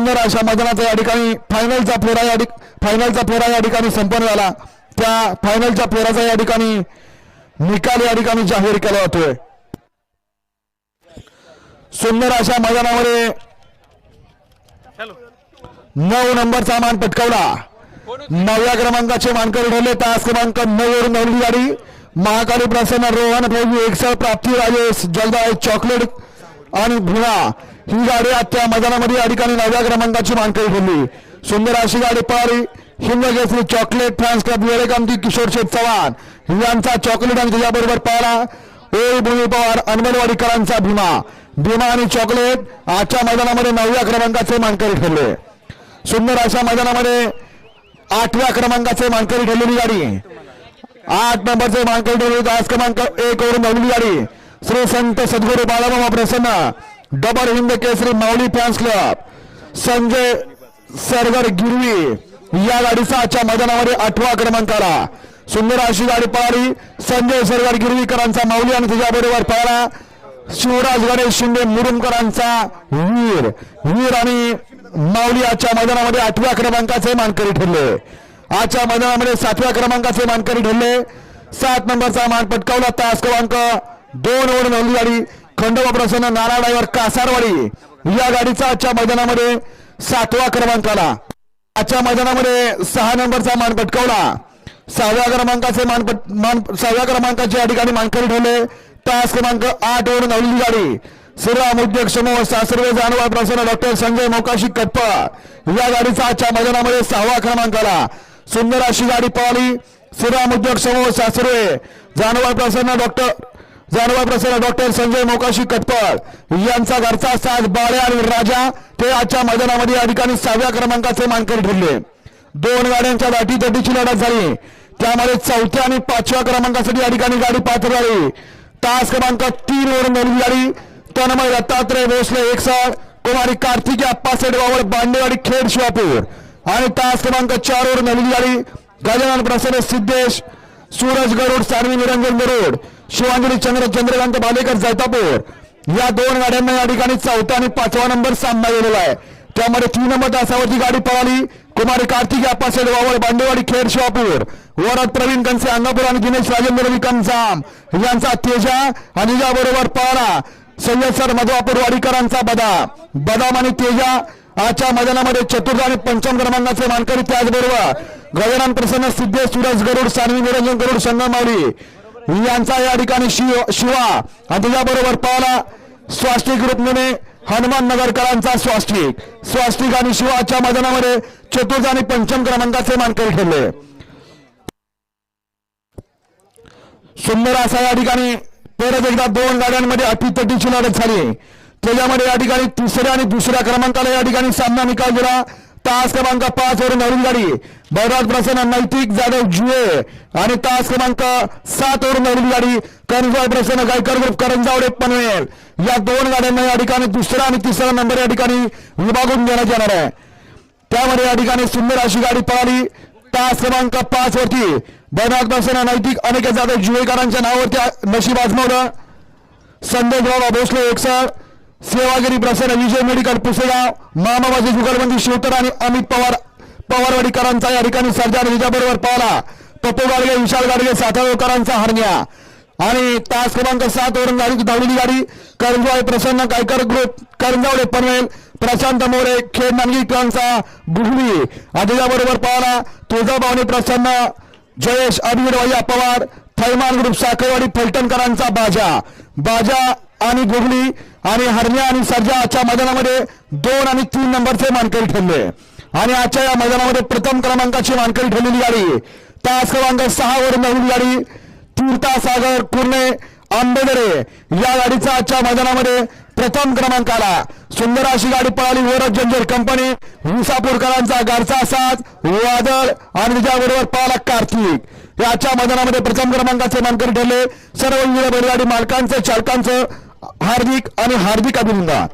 सुंदर अशा मैदानाचा या ठिकाणी फायनलचा फेरा या फायनलचा फेरा या ठिकाणी संपन्न झाला. त्या फायनलच्या फेराचा या ठिकाणी निकाल या ठिकाणी जाहीर केला जातोय. सुंदर अशा मैदानामध्ये नऊ नंबरचा मान पटकावला. नवव्या क्रमांकाचे मानकरी ठरले. तास क्रमांक नऊ वरून नवली गाडी. महाकाली प्रसन्न रोहन प्रभू एकसळ प्राप्ती राजेश जलदाय चॉकलेट आणि भुणा ही गाडी आजच्या मैदानामध्ये या ठिकाणी नवव्या क्रमांकाची मानकरी ठरली. सुंदर अशी गाडी पळाली Hind Kesari chocolate fans club वेळेकामती Kishor Sheth Chavan. यांचा चॉकलेट आणि त्याच्याबरोबर पाहला. ओळी भूमी पवार अनमलवाडीकरांचा भीमा. भीमा आणि चॉकलेट आजच्या मैदानामध्ये नवव्या क्रमांकाचे मानकरी ठरले. सुंदर अशा मैदानामध्ये आठव्या क्रमांकाचे मानकरी ठरलेली गाडी. आठ नंबरचे मानकरी ठरले तास क्रमांक एक वरून धावलेली गाडी. श्री संत सद्गुरू बाळाबाबा प्रसन्न. Double Hind Kesari Mauli fans club. Sanjay Sargar Girvi. या गाडीचा आजच्या मैदानामध्ये आठवा क्रमांक आला सुंदर अशी गाडी पळाली. संजय सरगर गिरवीकरांचा माऊली आणि त्याच्याबरोबर पळाला. शिवराज गणेश शिंदे मुरुमकरांचा वीर. वीर आणि माऊली आजच्या मैदानामध्ये आठव्या क्रमांकाचे मानकरी ठरले. आजच्या मैदानामध्ये सातव्या क्रमांकाचे मानकरी ठरले. सात नंबरचा मान पटकावला तास क्रमांक दोन वर नवली गाडी. खंडोबा प्रसन्न नारा ड्रायव्हर कासारवाडी. या गाडीचा आजच्या मैदानामध्ये सातवा क्रमांक आला. आजच्या मैदानामध्ये सहा नंबरचा मान पटकवला सहाव्या क्रमांकाचे मान मान सहाव्या क्रमांकाचे या ठिकाणी मानकरी ठेवले तास क्रमांक आठ वर नवली गाडी. श्रीराम उद्योग समूह सासरे जानवा प्रसन्न डॉक्टर संजय मोकाशी कटपा. या गाडीचा आजच्या मैदानामध्ये सहावा क्रमांक आला. सुंदर अशी गाडी पळाली. श्रीराम उद्योग समूह सासर्वे जानवा प्रसन्न डॉक्टर जानवा प्रसन्न डॉक्टर संजय मोकाशी कटपळ यांचा घरचा साज बाळ्या आणि राजा ते आजच्या मैदानामध्ये या ठिकाणी सहाव्या क्रमांकाचे मानकरी ठरले. दोन गाड्यांच्या दाटी तटीची लढत झाली. त्यामध्ये चौथ्या आणि पाचव्या क्रमांकासाठी या ठिकाणी गाडी पात्र झाली तास क्रमांक तीन वरून नवीन गाडी तनमय दत्तात्रय भोसले एकसळ कुमारी कार्तिकी अप्पासेठ वावळ बांडेवाडी खेड शिवापूर. आणि तास क्रमांक चार वरून नवीन गाडी गजानन प्रसाद सिद्धेश सूरज गरुड सानवी निरंजन गरुड. शिवांजली चंद्र चंद्रकांत भालेकर जैतापूर. या दोन गाड्यांना या ठिकाणी चौथा आणि पाचवा नंबर सामना गेलेला आहे. त्यामध्ये तीन नंबर तासावरची गाडी पळाली. कुमारी कार्तिक अप्पासेठ वावळ बांडेवाडी खेड शिवापूर. वरात प्रवीण कंसे अंगापूर आणि दिनेश राजेंद्र विकमजाम यांचा तेजा आणि याबरोबर पळाला. सय्यद सर मधवापूर वाडीकरांचा बदा बदाम आणि तेजा आजच्या मैदानामध्ये चतुर्थ आणि पंचम क्रमांकाचे मानकरी त्याचबरोबर. गजानन प्रसन्न सिद्धेश सूरज गरुड सानवी निरंजन गरुड संगमावली यांचा या ठिकाणी शिव शिवा. आणि त्याच्याबरोबर पावला स्वास्तिक रुक्मिणी हनुमान नगरकरांचा स्वास्तिक. स्वास्तिक आणि शिवाच्या मैदानामध्ये चतुर्थ आणि पंचम क्रमांकाचे मानकरी ठरले. सुंदर असा या ठिकाणी परत एकदा दोन गाड्यांमध्ये अटीतटीची लढत झाली. त्याच्यामध्ये या ठिकाणी तिसऱ्या आणि दुसऱ्या क्रमांकाला या ठिकाणी सामना निकाल दिला. तास क्रमांक पाच वरून नवीन गाडी. बैराज प्रसन्न नैतिक जाधव जुए आणि तास क्रमांक सात वरून नवीन गाडी कनजॉय प्रसन्न गायकर ग्रुप करंजावडे पनवेल. या दोन गाड्यांना या ठिकाणी दुसरा आणि तिसरा नंबर या ठिकाणी विभागून देण्यात येणार आहे. त्यामध्ये या ठिकाणी सुंदर अशी गाडी पळाली. तास क्रमांक पाच वरती. बैनाथ प्रसन्न नैतिक अनेक जाधव जुवेकरांच्या नावावरती नशीब आजमावलं. संदेश भोसले एकसर सेवागिरी प्रसन्न विजय मेडिकल पुसेगाव मामाबाजी जुगलबंदी शिवतर आणि अमित पवार पवारवाडीकरांचा या ठिकाणी सर्जा त्याच्याबरोबर पावला पप्पू गाडगे विशाल गाडगे साताळकरांचा हरण्या. आणि तास क्रमांक सात वरून गाडी धावलेली गाडी करंजवाळे प्रसन्न गायकर ग्रुप करंजावडे पनवेल प्रशांत मोरे खेड नांदगीकरांचा बुगली आदिजाबरोबर त्याच्याबरोबर पावला तुळजाभवानी प्रसन्न जयेश अभिर वैया पवार थैमान ग्रुप साखरवाडी फलटणकरांचा बाजा. बाजा आणि गुगली आणि हरण्या आणि सर्जा आजच्या मैदानामध्ये दोन आणि तीन नंबरचे मानकरी ठरले. आणि आजच्या या मैदानामध्ये प्रथम क्रमांकाची मानकरी ठरलेली गाडी तास क्रमांक सहा वर नवीन गाडी तीर्था सागर कुर्णे आंबेदरे या गाडीचा आजच्या मैदानामध्ये प्रथम क्रमांक आला. सुंदर अशी गाडी पळाली वरद जंजर कंपनी विसापूरकरांचा गाडचा साथ वादळ आणि त्याच्याबरोबर पळाला कार्तिक. याच्या मैदानामध्ये प्रथम क्रमांकाचे मानकरी ठरले. सर्व बैलगाडी मालकांचं चालकांचं हार्दिक आणि हार्दिक अभिनंदन.